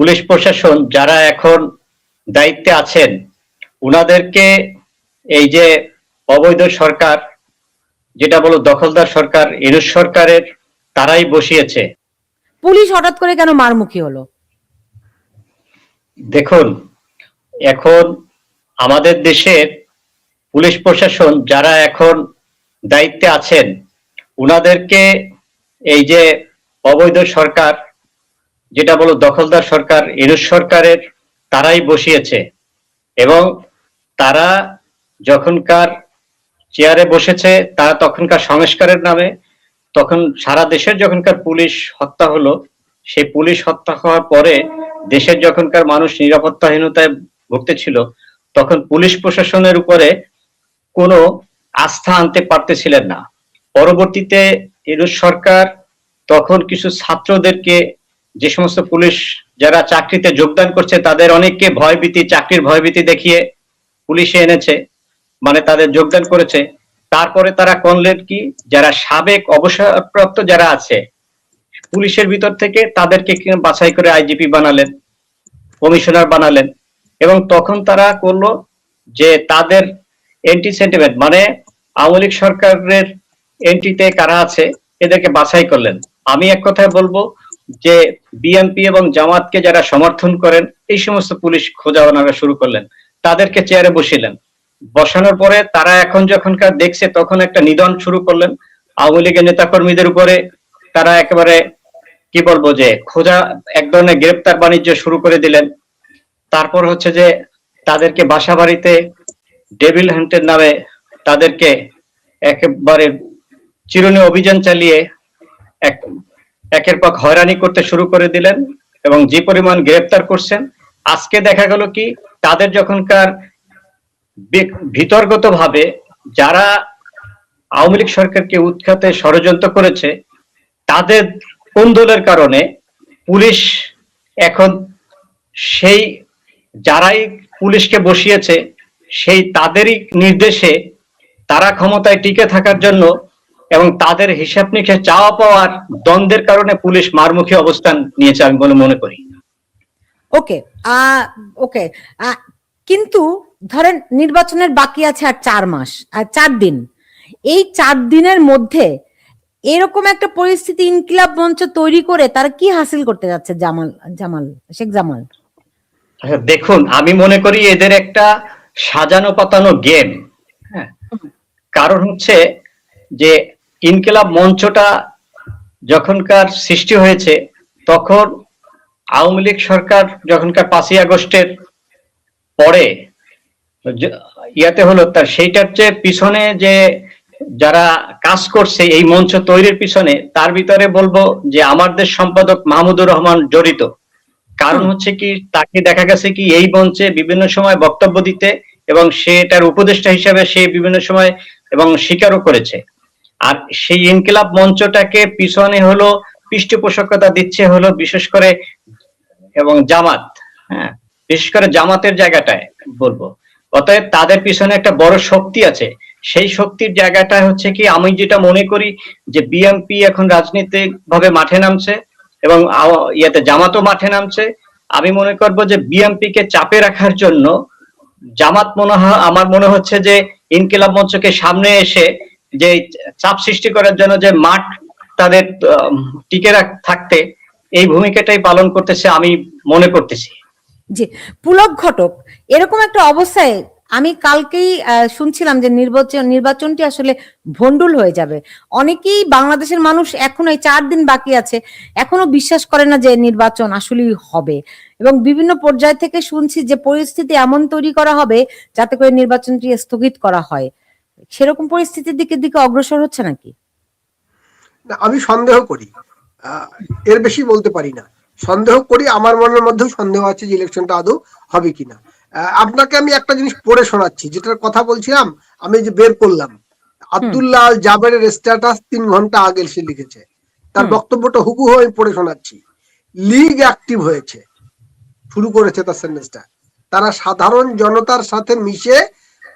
Police প্রশাসন যারা এখন দায়িত্বে আছেন উনাদেরকে এই যে অবৈধ সরকার যেটা বলো দখলদার সরকার এরুস সরকারের তারাই বসিয়েছে। পুলিশ হঠাৎ করে কেন মারমুখী হলো? দেখুন এখন আমাদের দেশের পুলিশ প্রশাসন যারা এখন দায়িত্বে আছেন উনাদেরকে এই যে অবৈধ সরকার যেটা বলো দখলদার সরকার এরুস সরকারের তারাই বসিয়েছে। এবং তারা যখনকার চেয়ারে বসেছে, তারা তখনকার সংস্কারের নামে, তখন সারা দেশের যখনকার পুলিশ হত্যা হলো, সেই পুলিশ হত্যা হওয়ার পরে দেশের যখনকার মানুষ নিরাপত্তাহীনতায় ভুগতেছিল, তখন পুলিশ প্রশাসনের উপরে কোনো আস্থা আনতে পারতেছিলেন না। পরবর্তীতে এরুস সরকার তখন কিছু ছাত্রদেরকে যে সমস্ত পুলিশ যারা চাকরিতে যোগদান করছে, তাদের অনেককে ভয়ভীতি, চাকরির ভয়ভীতি দেখিয়ে পুলিশে এনেছে মানে তাদের যোগদান করেছে। তারপরে তারা করলেন কি, যারা সাবেক অবসরপ্রাপ্ত যারা আছে, পুলিশের ভিতর থেকে তাদেরকে বাছাই করে আইজিপি বানালেন, কমিশনার বানালেন, এবং তখন তারা করল যে তাদের এন্টি সেন্টিমেন্ট মানে আওয়ামী লীগ সরকারের এন্ট্রিতে কারা আছে, এদেরকে বাছাই করলেন। আমি এক কথায় বলব যে বিএনপি এবং জামাতকে যারা সমর্থন করেন, এই সমস্ত পুলিশ খোঁজা ওনারা শুরু করলেন। তাদেরকে চেয়ারে বসিলেন। বসানোর পরে তারা এখন যখনকার দেখছে, তখন একটা নিধন শুরু করলেন। আওয়ামী লীগের নেতাকর্মীদের উপরে তারা একেবারে, কি বলব যে, খোঁজা, এক ধরনের গ্রেপ্তার বাণিজ্য শুরু করে দিলেন। তারপর হচ্ছে যে, তাদেরকে বাসা বাড়িতে ডেভিল হান্টের নামে তাদেরকে একেবারে চিরুনি অভিযান চালিয়ে এক একের পর হয়রানি করতে শুরু করে দিলেন এবং যে পরিমাণ গ্রেপ্তার করছেন, আজকে দেখা গেল কি তাদের যখনকার ভিতর্গত ভাবে যারা আওয়ামী লীগ সরকারকে উৎখাতে ষড়যন্ত্র করেছে, তাদের কোন্দলের কারণে পুলিশ এখন সেই যারাই পুলিশকে বসিয়েছে, সেই তাদেরই নির্দেশে তারা ক্ষমতায় টিকে থাকার জন্য এবং তাদের হিসাব নিকাশ চাওয়া পাওয়ার দ্বন্দ্বের কারণে পুলিশ মারমুখী অবস্থান নিয়েছে আমি বলে মনে করি। ওকে ওকে কিন্তু ধরেন নির্বাচনের বাকি আছে আর চার মাস আর চার দিন। এই চার দিনের মধ্যে এরকম একটা পরিস্থিতি ইনকিলাব মঞ্চ তৈরি করে তারা কি হাসিল করতে যাচ্ছে জামাল জামাল শেখ জামাল? দেখুন আমি মনে করি এদের একটা সাজানো পাতানো গেম হ্যাঁ কারণ হচ্ছে যে ইনকিলাব মঞ্চটা যখনকার সৃষ্টি হয়েছে তখন আওয়ামী লীগ সরকার যখনকার পাঁচই আগস্টের পরে ইয়াতে হলো তার সেইটার চেয়ে পিছনে যে যারা কাজ করছে এই মঞ্চ তৈরির পিছনে তার ভিতরে বলব যে আমার দেশ সম্পাদক মাহমুদুর রহমান জড়িত। কারণ হচ্ছে কি তাকে দেখা গেছে কি এই মঞ্চে বিভিন্ন সময় বক্তব্য দিতে এবং সে এটার উপদেষ্টা হিসাবে সে বিভিন্ন সময় এবং স্বীকারও করেছে। আর সেই ইনকিলাব মঞ্চটাকে পিছনে হলো পৃষ্ঠপোষকতা দিচ্ছে হলো বিশেষ করে এবং জামাত হ্যাঁ বিশেষ করে জামাতের জায়গাটায় বলব। অতএব তাদের পিছনে একটা বড় শক্তি আছে। সেই শক্তির জায়গাটা হচ্ছে কি, আমি যেটা মনে করি যে বিএনপি এখন রাজনৈতিক ভাবে মাঠে নামছে এবং ইয়েতে জামাতও মাঠে নামছে। আমি মনে করব যে বিএনপি কে চাপে রাখার জন্য জামাত মনে হয়, আমার মনে হচ্ছে যে ইনকিলাব মঞ্চকে সামনে এসে যে চাপ সৃষ্টি করার জন্য যে মাঠ তাদের টিকে থাকতে এই ভূমিকাটাই পালন করতেছে আমি মনে করতেছি। জি, পুলক ঘটক, এরকম একটা অবস্থায় আমি কালকেই শুনছিলাম যে নির্বাচন, নির্বাচনটি আসলে ভন্ডুল হয়ে যাবে। অনেকেই বাংলাদেশের মানুষ এখনও এই চার দিন বাকি আছে, এখনও বিশ্বাস করে না যে নির্বাচন আসলেই হবে। এবং বিভিন্ন পর্যায় থেকে শুনছি যে পরিস্থিতি এমন তৈরি করা হবে যাতে করে নির্বাচনটি স্থগিত করা হয়। সেরকম পরিস্থিতির দিকে দিকে অগ্রসর হচ্ছে নাকি? আমি সন্দেহ করি। এর বেশি বলতে পারি না। সন্দেহ করি আমার মনের মধ্যেও সন্দেহ আছে যে ইলেকশনটা আদৌ হবে কিনা। আপনাকে আমি একটা জিনিস পড়ে শোনাচ্ছি যেটার কথা বলছিলাম আমি যে বের করলাম। আব্দুল্লাহ আল জাবেরের স্ট্যাটাস তিন ঘণ্টা আগে সে লিখেছে। তার বক্তব্যটা হুবু আমি পড়ে শোনাচ্ছি। লিগ অ্যাক্টিভ হয়েছে। শুরু করেছে তার সেন্টেন্সটা তারা সাধারণ জনতার সাথে মিশে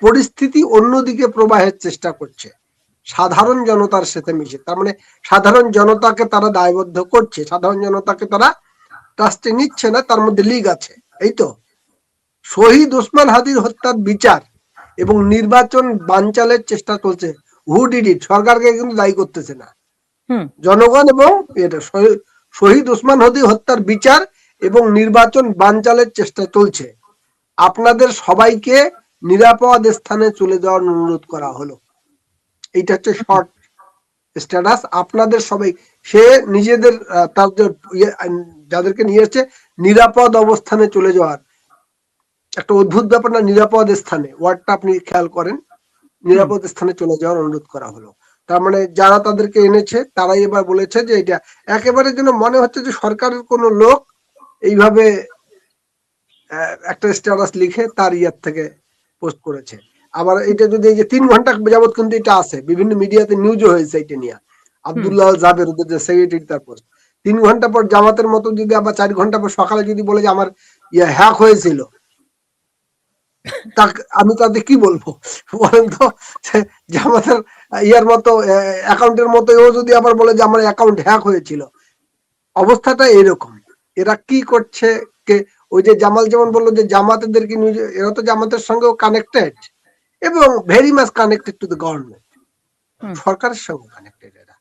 পরিস্থিতি অন্যদিকে প্রবাহের চেষ্টা করছে। সাধারণ জনতার সাথে মিশে। তার মানে সাধারণ জনতাকে তারা দায়বদ্ধ করছে সাধারণ জনতাকে তারা ট্রাস্টে নিচ্ছে না তার মধ্যে লিগ আছে। এই তো। শহীদ ওসমান হাদির হত্যার বিচার এবং নির্বাচন বানচালের চেষ্টা চলছে। হু ডিড ইট সরকারকে কিন্তু দায়ী করতেছে না। জনগণ এবং এটা শহীদ- শহীদ ওসমান হাদি হত্যার বিচার এবং নির্বাচন বানচালের চেষ্টা চলছে। আপনাদের সবাইকে নিরাপদ স্থানে চলে যাওয়ার অনুরোধ করা হলো। এইটা হচ্ছে শর্ট স্ট্যাটাস আপনাদের সবাই সে নিজেদের তার ইয়ে, যাদেরকে নিয়ে এসছে নিরাপদ অবস্থানে চলে যাওয়ার। একটা অদ্ভুত ব্যাপার না নিরাপদ স্থানে। ওয়ার্ডটা আপনি খেয়াল করেন। নিরাপদ স্থানে চলে যাওয়ার অনুরোধ করা হলো। তার মানে যারা তাদেরকে এনেছে তারাই এবার বলেছে যে এটা একেবারে যেন মনে হচ্ছে যে সরকারের কোন লোক এইভাবে একটা স্ট্যাটাস লিখে তার ইয়ার থেকে পোস্ট করেছে। আবার এটা যদি এই যে তিন ঘণ্টা যাবত কিন্তু এটা আছে। বিভিন্ন মিডিয়াতে নিউজও হয়েছে এটা নিয়ে। আব্দুল্লাহ জাবের ওদের যে সেক্রেটারি তার পোস্ট তিন ঘণ্টা পর জামাতের মতো যদি আবার চার ঘণ্টা পর সকালে যদি বলে যে আমার ইয়ে হ্যাক হয়েছিল আমি তাদের কি বলব? বলেন তো জামাতের ইয়ার মতো অ্যাকাউন্টের মতো ও যদি আবার বলে যে আমার অ্যাকাউন্ট হ্যাক হয়েছিল অবস্থাটা এরকম। এরা কি করছে কে ওই যে জামাল যেমন বলল যে জামাতেদেরকে এরা তো জামাতের সঙ্গেও কানেক্টেড এবং very much connected to the government সরকারের সঙ্গে কানেক্টেড এরা।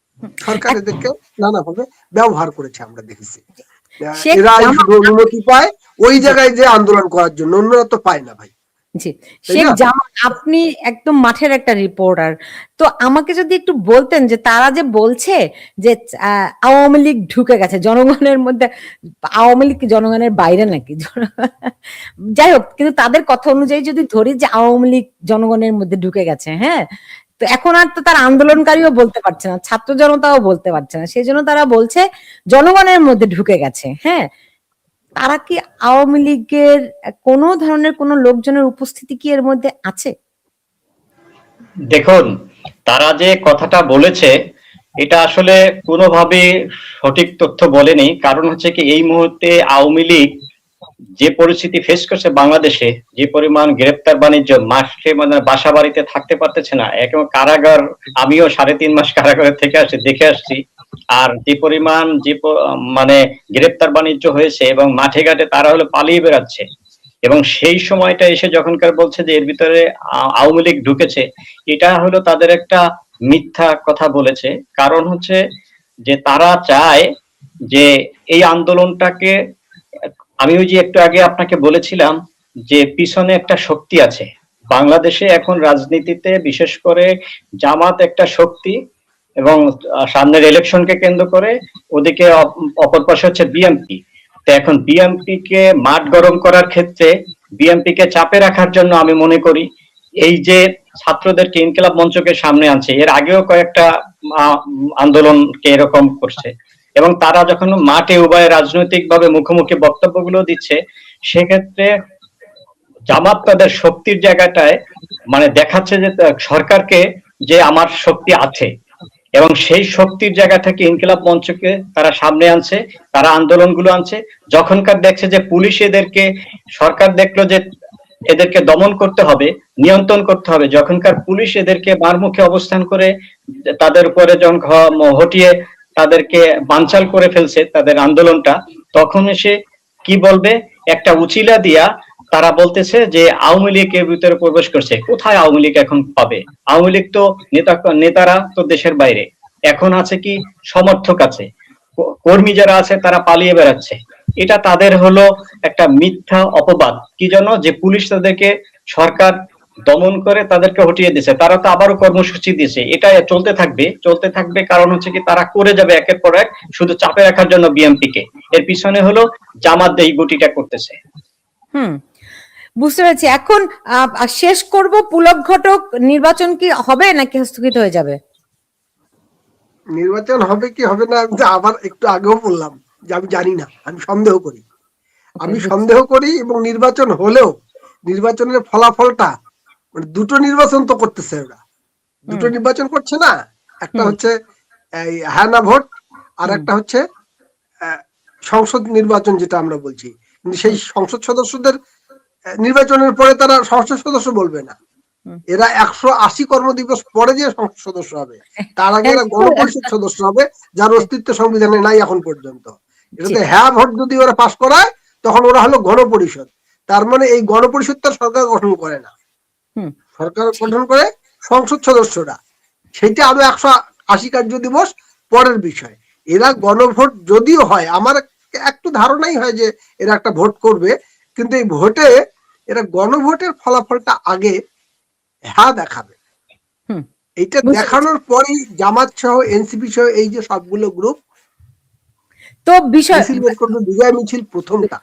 সরকার এদেরকে নানাভাবে ব্যবহার করেছে আমরা দেখেছি। এরা অনুমতি পায় ওই জায়গায় যে আন্দোলন করার জন্য অন্যরা তো পায় না ভাই। জি। শেখ আপনি একদম মাঠের একটা রিপোর্টার তো আমাকে যদি একটু বলতেন যে তারা যে বলছে যে আওয়ামী লীগ ঢুকে গেছে জনগণের মধ্যে আওয়ামী লীগ জনগণের বাইরে নাকি? যাই হোক কিন্তু তাদের কথা অনুযায়ী যদি ধরি যে আওয়ামী লীগ জনগণের মধ্যে ঢুকে গেছে হ্যাঁ? তো এখন আর তো তার আন্দোলনকারীও বলতে পারছে না ছাত্র জনতাও বলতে পারছে না। সেই জন্য তারা বলছে জনগণের মধ্যে ঢুকে গেছে হ্যাঁ? তারা কি আওয়ামী লীগের কোনো ধরনের কোনো লোকজনের উপস্থিতি কি এর মধ্যে আছে? দেখুন, তারা যে কথাটা বলেছে, এটা আসলে কোনোভাবে সঠিক তথ্য বলেনি। কারণ হচ্ছে কি, এই মুহূর্তে আওয়ামী লীগ যে পরিস্থিতি ফেস করছে বাংলাদেশে, যে পরিমাণ গ্রেপ্তার বাণিজ্য মাসে মানে বাসা বাড়িতে থাকতে পারতেছে না একেবারে কারাগার, আমিও সাড়ে তিন মাস কারাগারে থেকে আসছি, দেখে আসছি। আর যে পরিমাণ যে মানে গ্রেপ্তার বাণিজ্য হয়েছে এবং মাঠে ঘাটে তারা হলো পালিয়ে বেড়াচ্ছে। এবং সেই সময়টা এসে যখনকার বলছে যে এর ভিতরে আওয়ামী লীগ ঢুকেছে, এটা হলো তাদের একটা মিথ্যা কথা বলেছে। কারণ হচ্ছে যে তারা চায় যে এই আন্দোলনটাকে আমি ওই যে একটু আগে আপনাকে বলেছিলাম যে পিছনে একটা শক্তি আছে। বাংলাদেশে এখন রাজনীতিতে বিশেষ করে জামাত একটা শক্তি এবং সামনের ইলেকশনকে কেন্দ্র করে ওদিকে অপর পাশে হচ্ছে বিএনপি। তো এখন বিএনপি কে মাঠ গরম করার ক্ষেত্রে বিএনপি কে চাপে রাখার জন্য আমি মনে করি এই যে ছাত্রদেরকে ইনকিলাব মঞ্চকে সামনে আনছে, এর আগেও কয়েকটা আন্দোলনকে এরকম করছে। এবং তারা যখন মাঠে উভয় রাজনৈতিক ভাবে মুখোমুখি বক্তব্যগুলো দিচ্ছে, সেক্ষেত্রে জামাত তাদের শক্তির জায়গাটায় মানে দেখাচ্ছে যে সরকারকে যে আমার শক্তি আছে। এবং সেই শক্তির জায়গা থেকে ইনকিলাব মঞ্চকে তারা সামনে আনছে, তারা আন্দোলনগুলো আনছে। যখনকার দেখছে যে পুলিশ এদেরকে, সরকার দেখল যে এদেরকে দমন করতে হবে, নিয়ন্ত্রণ করতে হবে, যখনকার পুলিশ এদেরকে মারমুখে অবস্থান করে তাদের উপরে যখন হটিয়ে তাদেরকে বানচাল করে ফেলছে তাদের আন্দোলনটা, তখন এসে কি বলবে? একটা উচিলা দিয়া তারা বলতেছে যে আওয়ামী লীগ এর ভিতরে প্রবেশ করছে। কোথায় আওয়ামী লীগ এখন পাবে? আওয়ামী লীগ তো নেতা, নেতারা তো দেশের বাইরে। এখন আছে কি? সমর্থক আছে। কর্মী যারা আছে তারা পালিয়ে বেড়াচ্ছে। এটা তাদের হলো একটা মিথ্যা অপবাদ। কি জন্য? যে পুলিশ তাদেরকে সরকার দমন করে তাদেরকে হটিয়ে দিছে। তারা তো আবারও কর্মসূচি দিয়েছে। এটা চলতে থাকবে। চলতে থাকবে কারণ হচ্ছে কি তারা করে যাবে একের পর এক শুধু চাপে রাখার জন্য বিএনপি কে এর পিছনে হলো জামাত এই গুটিটা করতেছে। হুম বুঝতে পেরেছি। এখন শেষ করব পুলক ঘটক নির্বাচন কি হবে নাকি স্থগিত হয়ে যাবে? নির্বাচন হবে কি হবে না আমি আবার একটু আগেও বললাম যে আমি জানি না আমি সন্দেহ করি। আমি সন্দেহ করি এবং নির্বাচন হলেও নির্বাচনের ফলাফলটা মানে দুটো নির্বাচন তো করতেছে ওরা। দুটো নির্বাচন করছে না একটা হচ্ছে এই হায়না ভোট আর একটা হচ্ছে সংসদ নির্বাচন যেটা আমরা বলছি। কিন্তু সেই সংসদ সদস্যদের নির্বাচনের পরে তারা সংসদ সদস্য বলবে না। এরা একশো আশি কর্মদিবস পরে যে সংসদ সদস্য হবে তার আগে এরা গণপরিষদ সদস্য হবে যার অস্তিত্ব সংবিধানে নাই এখন পর্যন্ত। এটাতে হ্যাঁ ভোট যদি ওরা পাশ করায় তখন ওরা হলো গণপরিষদ। তার মানে এই গণপরিষদটা সরকার গঠন করে না। সরকার গঠন করে সংসদ সদস্যরা। সেটা আরও একশো আশি কার্য দিবস পরের বিষয়। এরা গণভোট যদিও হয় আমার একটু ধারণাই হয় যে এরা একটা ভোট করবে কিন্তু এই ভোটে এরা গণভোটের ফলাফলটা আগে হ্যাঁ দেখাবে। হুম। এইটা দেখানোর পরেই জামাত সহ এনসিপি সহ এই যে সবগুলো গ্রুপ তো বিষয় বিজয় মিছিল প্রথমটা।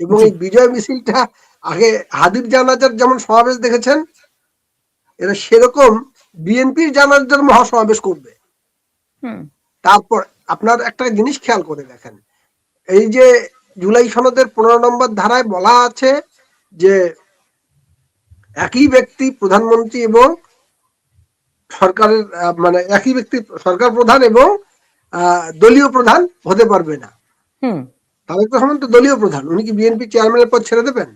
এবং এই বিজয় মিছিলটা আগে হাদির জানাজার যেমন সমাবেশ দেখেছেন এরা সেরকম বিএনপির জানাজার মহাসমাবেশ করবে। হুম, তারপর আপনার একটা জিনিস খেয়াল করে দেখেন এই যে জুলাই সনদের পনেরো নম্বর ধারায় বলা আছে যে একই ব্যক্তি প্রধানমন্ত্রী এবং সরকারের মানে একই ব্যক্তি সরকার প্রধান এবং আহ, দলীয় প্রধান হতে পারবে না। হুম, তারেক রহমান তো দলীয় প্রধান উনি কি বিএনপি চেয়ারম্যানের পদ ছেড়ে দেবেন?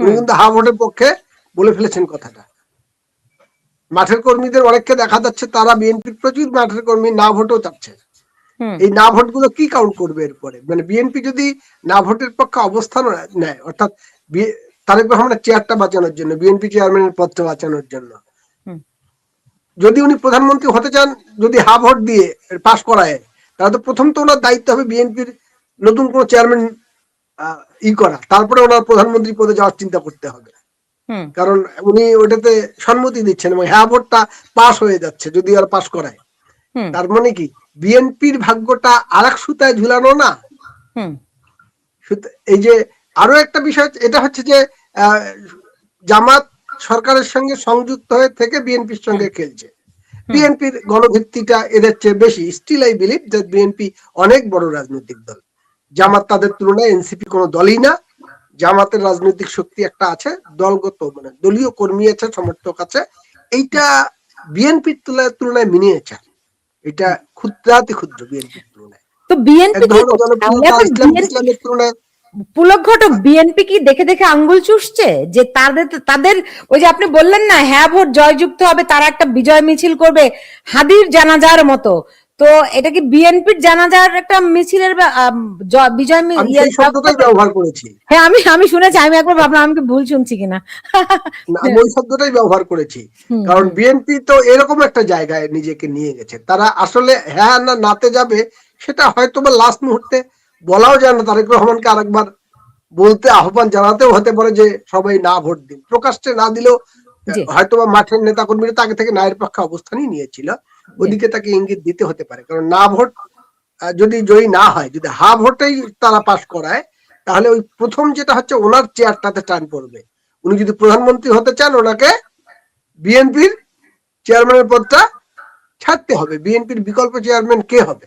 উনি কিন্তু হা ভোটের পক্ষে বলে ফেলেছেন কথাটা। মাঠের কর্মীদের অনেককে দেখা যাচ্ছে তারা বিএনপির প্রচুর মাঠের কর্মী না ভোটও চাচ্ছে। এই না ভোটগুলো কি কাউন্ট করবে এরপরে? মানে বিএনপি যদি না ভোটের পক্ষে অবস্থান নেয় অর্থাৎ তারেক রহমানের চেয়ারটা বাঁচানোর জন্য বিএনপি চেয়ারম্যানের পদটা বাঁচানোর জন্য। যদি উনি প্রধানমন্ত্রী হতে চান যদি হা ভোট দিয়ে পাশ করায় তাহলে তো প্রথম তো ওনার দায়িত্ব হবে বিএনপির নতুন কোন চেয়ারম্যান ই করা। তারপরে ওনার প্রধানমন্ত্রী পদে যাওয়ার চিন্তা করতে হবে। কারণ উনি ওটাতে সম্মতি দিচ্ছেন এবং হ্যাঁ ভোটটা পাস হয়ে যাচ্ছে যদি আর পাস করায়। তার মানে কি? বিএনপির ভাগ্যটা আর এক সুতায় ঝুলানো না। এই যে আরও একটা বিষয় এটা হচ্ছে যে আহ, জামাত সরকারের সঙ্গে সংযুক্ত হয়ে থেকে বিএনপির সঙ্গে খেলছে। বিএনপির গণভিত্তিটা এদের চেয়ে বেশি। স্টিল আই বিলিভ যে বিএনপি অনেক বড় রাজনৈতিক দল। জামাত তাদের তুলনায় এনসিপি কোনো দলই না। জামাতের রাজনৈতিক শক্তি একটা আছে দলগত মানে দলীয় কর্মী আছে সমর্থক আছে। এইটা বিএনপির তুলনায় মিনিয়েচার এটা ক্ষুদ্রাতি ক্ষুদ্র বিএনপির তুলনায়। তো বিএনপি ইসলামের তুলনায় পুলক ঘটক বিএনপি কি দেখে দেখে আঙ্গুল চুষছে? যে তাদের তাদের ওই যে আপনি বললেন না হ্যাঁ ভোট জয়যুক্ত হবে তারা একটা বিজয় মিছিল করবে হাদির জানাজার মতো। তো এটা কি বিএনপির জানাজার একটা মিছিলের বিজয় মি- আমি ইয়ে- ব্যবহার করেছি। হ্যাঁ আমি আমি শুনেছি আমি একবার ভাবলাম আমি কি ভুল শুনছি কিনা? আমি ওই শব্দটাই ব্যবহার করেছি। কারণ বিএনপি তো এরকম একটা জায়গায় নিজেকে নিয়ে গেছে। তারা আসলে হ্যাঁ না নাতে যাবে সেটা হয়তো বা লাস্ট মুহূর্তে বলাও যায় না। তারেক রহমানকে আরেকবার বলতে আহ্বান জানাতেও হতে পারে যে সবাই না ভোট দিন। প্রকাশ্যে না দিলেও জি। হয়তো বা মাঠের নেতা কর্মীরা তো আগে থেকে নায়ের পক্ষে অবস্থানই নিয়েছিল। ওদিকে তাকে ইঙ্গিত দিতে হতে পারে। কারণ না ভোট যদি জয়ী না হয়, যদি হা ভোটেই তারা পাশ করায়, তাহলে ওই প্রথম যেটা হচ্ছে ওনার চেয়ারটাতে টান পড়বে। উনি যদি প্রধানমন্ত্রী হতে চান, ওনাকে বিএনপির চেয়ারম্যানের পদটা ছাড়তে হবে। বিএনপির বিকল্প চেয়ারম্যান কে হবে?